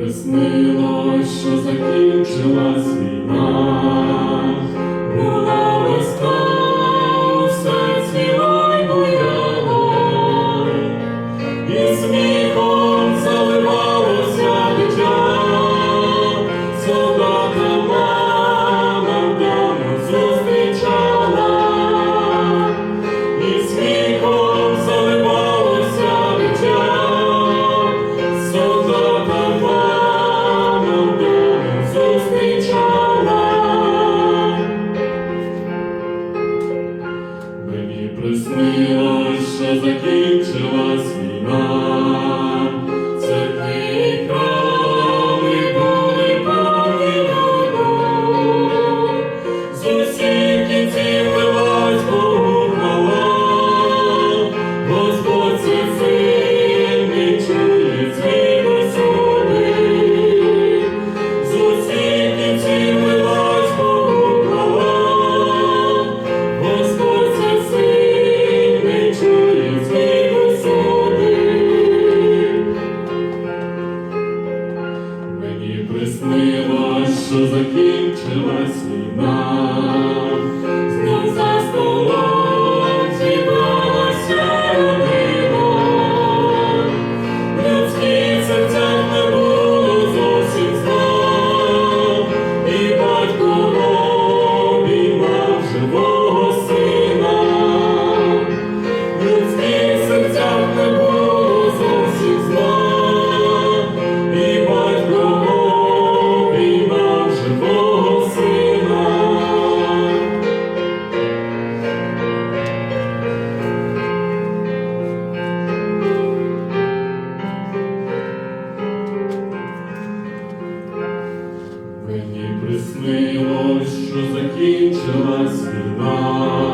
приснилось, що закінчилась війна. Змілося закінчилась війна. що закінчилась війна. що закінчилась війна.